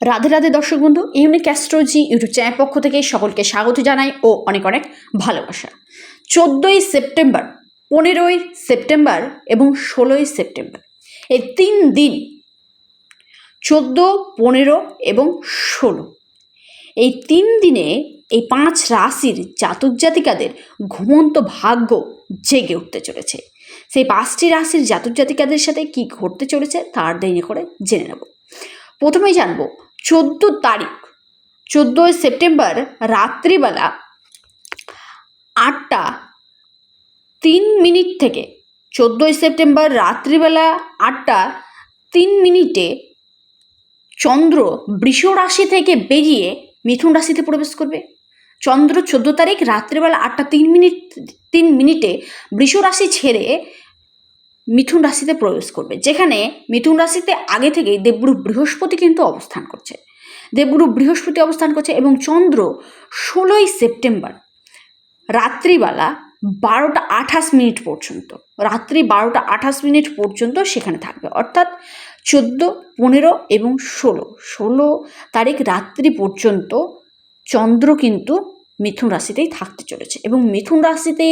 রাধে রাধে দর্শক বন্ধু unique astrology YouTube channel পক্ষ থেকে সকলকে স্বাগত জানাই ও অনেক অনেক ভালোবাসা। চোদ্দোই সেপ্টেম্বর, পনেরোই সেপ্টেম্বর এবং ষোলোই সেপ্টেম্বর, এই তিন দিন, চোদ্দ, পনেরো এবং ষোলো, এই তিন দিনে এই পাঁচ রাশির জাতক জাতিকাদের ঘুমন্ত ভাগ্য জেগে উঠতে চলেছে। সেই পাঁচটি রাশির জাতক জাতিকাদের সাথে কি ঘটতে চলেছে তার দেরি করে জেনে নেব। প্রথমেই জানব চোদ্দ তারিখ, চোদ্দোই সেপ্টেম্বর রাত্রিবেলা আটটা তিন মিনিট থেকে, চোদ্দোই সেপ্টেম্বর রাত্রিবেলা আটটা তিন মিনিটে চন্দ্র বৃষ রাশি থেকে বেরিয়ে মিথুন রাশিতে প্রবেশ করবে। চন্দ্র চোদ্দ তারিখ রাত্রিবেলা আটটা তিন মিনিট, তিন মিনিটে বৃষ রাশি ছেড়ে মিথুন রাশিতে প্রবেশ করবে, যেখানে মিথুন রাশিতে আগে থেকেই দেবগুরু বৃহস্পতি কিন্তু অবস্থান করছে। দেবগুরু বৃহস্পতি অবস্থান করছে এবং চন্দ্র ষোলোই সেপ্টেম্বর, রাত্রিবেলা বারোটা আঠাশ মিনিট পর্যন্ত, রাত্রি বারোটা আঠাশ মিনিট পর্যন্ত সেখানে থাকবে। অর্থাৎ চোদ্দ, পনেরো এবং ষোলো ষোলো তারিখ রাত্রি পর্যন্ত চন্দ্র কিন্তু মিথুন রাশিতেই থাকতে চলেছে এবং মিথুন রাশিতে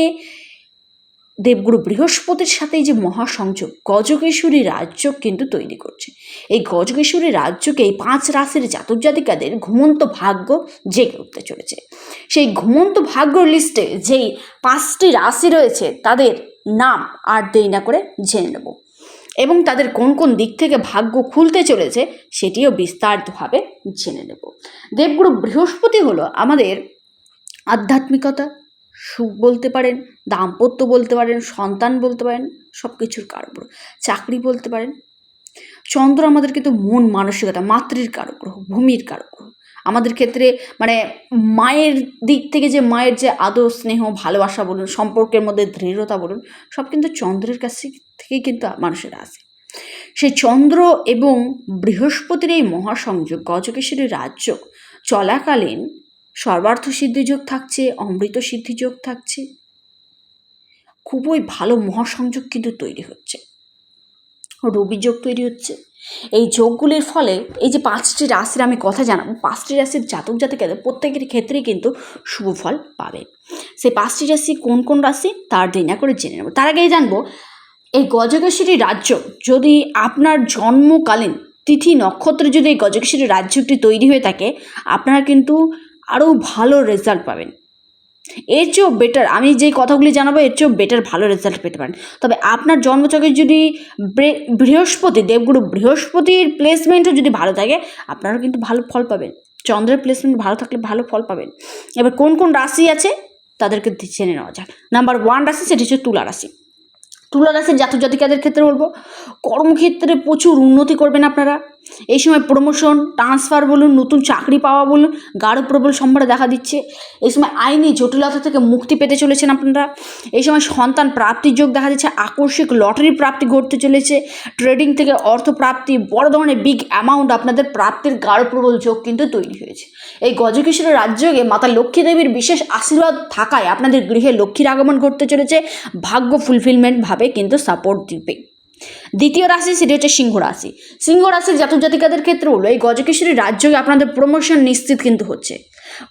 দেবগুরু বৃহস্পতির সাথে এই যে মহাসংযোগ গজকেশ্বরী রাজ্য কিন্তু তৈরি করছে। এই গজকেশ্বরী রাজ্যকে এই পাঁচ রাশির জাতক জাতিকাদের ঘুমন্ত ভাগ্য জেগে উঠতে চলেছে। সেই ঘুমন্ত ভাগ্য লিস্টে যেই পাঁচটি রাশি রয়েছে, তাদের নাম আর দেরি না করে জেনে নেব। এবং তাদের কোন কোন দিক থেকে ভাগ্য খুলতে চলেছে, সেটিও বিস্তারিতভাবে জেনে নেব। দেবগুরু বৃহস্পতি হলো আমাদের আধ্যাত্মিকতা সুখ বলতে পারেন, দাম্পত্য বলতে পারেন, সন্তান বলতে পারেন সব কিছুর কারক গ্রহ চাকরি বলতে পারেন। চন্দ্র আমাদের কিন্তু মন মানসিকতা, মাতৃর কারক গ্রহ ভূমির কারক গ্রহ আমাদের ক্ষেত্রে মানে মায়ের দিক থেকে যে মায়ের যে আদর, স্নেহ, ভালোবাসা বলুন, সম্পর্কের মধ্যে দৃঢ়তা বলুন, সব কিন্তু চন্দ্রের কাছ থেকেই কিন্তু মানুষের আসে সেই চন্দ্র এবং বৃহস্পতির এই মহাসংযোগ, গজকেশ্বরী রাজ্য চলাকালীন সর্বার্থ সিদ্ধিযোগ থাকছে অমৃত সিদ্ধিযোগ থাকছে। খুবই ভালো মহাসংযোগ কিন্তু তৈরি হচ্ছে। রবি যোগ তৈরি হচ্ছে। এই যোগগুলির ফলে এই যে পাঁচটি রাশির আমি কথা জানাব, পাঁচটি রাশির জাতক জাতিকাদের প্রত্যেকের ক্ষেত্রেই কিন্তু শুভ ফল পাবে। সেই পাঁচটি রাশি কোন কোন রাশি, তার দেরি না করে জেনে নেব। তার আগেই জানব, এই গজকেশ্বরী রাজ্য যদি আপনার জন্মকালীন তিথি নক্ষত্র যদি এই গজকেশ্বরী রাজ্যটি তৈরি হয়ে থাকে, আপনারা কিন্তু আরও ভালো রেজাল্ট পাবেন। এর চেয়েও বেটার আমি যেই কথাগুলি জানাব, এর চেয়েও বেটার ভালো রেজাল্ট পেতে পারেন। তবে আপনার জন্মচকে যদি বৃহস্পতি, দেবগুরু বৃহস্পতির প্লেসমেন্টও যদি ভালো থাকে, আপনারাও কিন্তু ভালো ফল পাবেন। চন্দ্রের প্লেসমেন্ট ভালো থাকলে ভালো ফল পাবেন। এবার কোন কোন রাশি আছে, তাদেরকে জেনে নেওয়া যাক। নাম্বার ওয়ান রাশি, সেটি হচ্ছে তুলা রাশি। তুলা রাশির জাতক জাতিকাদের ক্ষেত্রে বলব, কর্মক্ষেত্রে প্রচুর উন্নতি করবেন আপনারা। এই সময় প্রমোশন ট্রান্সফার বলুন, নতুন চাকরি পাওয়া বলুন, গাঢ় প্রবল সম্ভার দেখা দিচ্ছে। এই সময় আইনি জটিলতা থেকে মুক্তি পেতে চলেছেন আপনারা। এই সময় সন্তান প্রাপ্তির যোগ দেখা যাচ্ছে আকস্মিক লটারি প্রাপ্তি ঘটতে চলেছে। ট্রেডিং থেকে অর্থ প্রাপ্তি, বড় ধরনের বিগ অ্যামাউন্ট আপনাদের প্রাপ্তির গাঢ় প্রবল যোগ কিন্তু তৈরি হয়েছে। এই গজকিশোরের রাজ্যকে মাতা লক্ষ্মী দেবীর বিশেষ আশীর্বাদ থাকায় আপনাদের গৃহে লক্ষ্মীর আগমন ঘটতে চলেছে। ভাগ্য ফুলফিলমেন্ট ভাবে কিন্তু সাপোর্ট দিবে। দ্বিতীয় রাশি সেটি হচ্ছে সিংহ রাশি। সিংহ রাশির জাতক জাতিকাদের ক্ষেত্রে হলো এই গজকেশ্বরী রাজ্যকে আপনাদের প্রমোশন নিশ্চিত কিন্তু হচ্ছে।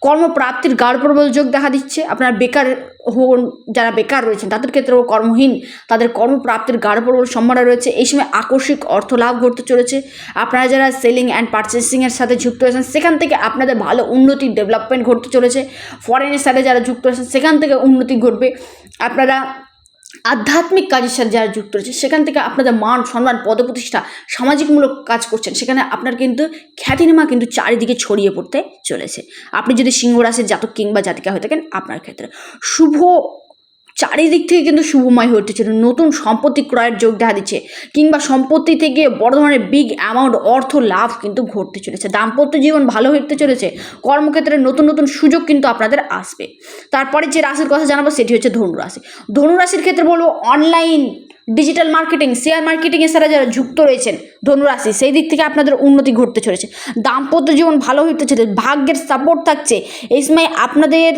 কর্মপ্রাপ্তির গাঢ় প্রবল যোগ দেখা দিচ্ছে। আপনার বেকার হন, যারা বেকার রয়েছেন, তাদের ক্ষেত্রেও কর্মহীন, তাদের কর্মপ্রাপ্তির গাঢ় প্রবল সম্ভাবনা রয়েছে। এই সময় আকস্মিক অর্থ লাভ ঘটতে চলেছে। আপনারা যারা সেলিং অ্যান্ড পারচেসিংয়ের সাথে যুক্ত রয়েছেন সেখান থেকে আপনাদের ভালো উন্নতি ডেভেলপমেন্ট ঘটতে চলেছে। ফরেনের সাথে যারা যুক্ত রয়েছেন সেখান থেকে উন্নতি ঘটবে। আপনারা আধ্যাত্মিক কাজের সাথে যারা যুক্ত রয়েছে, সেখান থেকে আপনাদের মান সম্মান, পদপ্রতিষ্ঠা, সামাজিকমূলক কাজ করছেন, সেখানে আপনার কিন্তু খ্যাতিনামা কিন্তু চারিদিকে ছড়িয়ে পড়তে চলেছে। আপনি যদি সিংহ রাশির জাতক কিংবা জাতিকা হয়ে থাকেন, আপনার ক্ষেত্রে। শুভ চারিদিক থেকে কিন্তু শুভময় হয়ে উঠেছিল। নতুন সম্পত্তি ক্রয়ের যোগ দেখা দিচ্ছে কিংবা সম্পত্তি থেকে বড় ধরনের বিগ অ্যামাউন্ট অর্থ লাভ কিন্তু ঘটতে চলেছে। দাম্পত্য জীবন ভালো হতে চলেছে। কর্মক্ষেত্রে নতুন নতুন সুযোগ কিন্তু আপনাদের আসবে। তারপরে যে রাশির কথা জানাব সেটি হচ্ছে ধনুরাশি। ধনুরাশির ক্ষেত্রে বলব অনলাইন ডিজিটাল মার্কেটিং শেয়ার মার্কেটিংয়ের সাথে যারা যুক্ত রয়েছেন ধনুরাশি, সেই দিক থেকে আপনাদের উন্নতি ঘটতে চলেছে। দাম্পত্য জীবন ভালো হতে চলেছে। ভাগ্যের সাপোর্ট থাকছে। এই সময় আপনাদের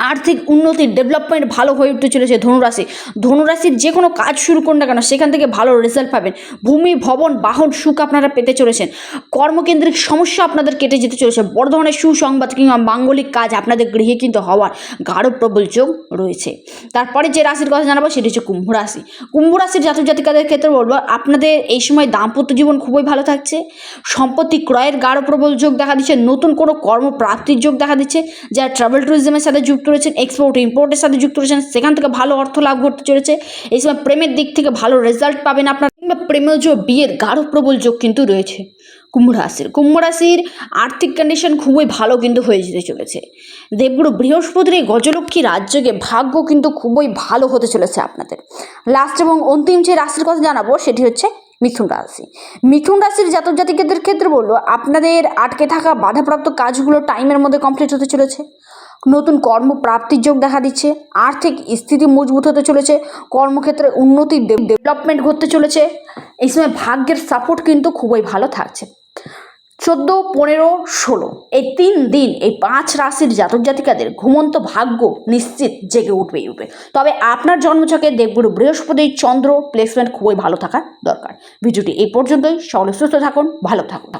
আর্থিক উন্নতি ডেভেলপমেন্ট ভালো হয়ে উঠতে চলেছে ধনুরাশি। ধনুরাশির যে কোনো কাজ শুরু করুন না কেন, সেখান থেকে ভালো রেজাল্ট পাবেন। ভূমি, ভবন, বাহন, সুখ আপনারা পেতে চলেছেন। কর্মকেন্দ্রিক সমস্যা আপনাদের কেটে যেতে চলেছে। বড় ধরনের সুসংবাদ কিংবা মাঙ্গলিক কাজ আপনাদের গৃহে কিন্তু হওয়ার গাঢ় প্রবল যোগ রয়েছে। তারপরে যে রাশির কথা জানাব, সেটি হচ্ছে কুম্ভ রাশি। কুম্ভ রাশির জাতক জাতিকাদের ক্ষেত্রে বলব, আপনাদের এই সময় দাম্পত্য জীবন খুবই ভালো থাকছে। সম্পত্তি ক্রয়ের গাঢ় প্রবল যোগ দেখা দিচ্ছে। নতুন কোনো কর্মপ্রাপ্তির যোগ দেখা দিচ্ছে। যারা ট্রাভেল ট্যুরিজমের সাথে যুক্ত রয়েছেন এক্সপোর্ট ইম্পোর্টের সাথে যুক্ত রয়েছেন, সেখান থেকে ভালো অর্থ লাভ করতে চলেছে। এই সময় প্রেমের দিক থেকে ভালো রেজাল্ট পাবেন আপনার, কিংবা প্রেমজ বিয়ের গাঢ় প্রবল যোগ কিন্তু রয়েছে। কুম্ভ রাশির কুম্ভ রাশির আর্থিক কন্ডিশন খুবই ভালো কিন্তু হয়ে যেতে চলেছে। দেবগুরু বৃহস্পতির এই গজলক্ষ্মী রাজ্যকে ভাগ্য কিন্তু খুবই ভালো হতে চলেছে আপনাদের। লাস্ট এবং অন্তিম যে রাশির কথা জানাব, সেটি হচ্ছে মিথুন রাশি। মিথুন রাশির জাতক জাতিকাদের ক্ষেত্রে বলল আপনাদের আটকে থাকা বাধাপ্রাপ্ত কাজগুলো টাইমের মধ্যে কমপ্লিট হতে চলেছে। নতুন কর্মপ্রাপ্তির যোগ দেখা দিচ্ছে। আর্থিক স্থিতি মজবুত হতে চলেছে। কর্মক্ষেত্রে উন্নতি ডেভেলপমেন্ট ঘটতে চলেছে। এই সময় ভাগ্যের সাপোর্ট কিন্তু খুবই ভালো থাকছে। চোদ্দ, পনেরো, ষোলো। এই তিন দিন, এই পাঁচ রাশির জাতক জাতিকাদের ঘুমন্ত ভাগ্য নিশ্চিত জেগে উঠবেই উঠবে তবে আপনার জন্মছকে দেবগুরু বৃহস্পতি চন্দ্র প্লেসমেন্ট খুবই ভালো থাকা দরকার। ভিডিওটি এই পর্যন্তই। সকলে সুস্থ থাকুন, ভালো থাকুন।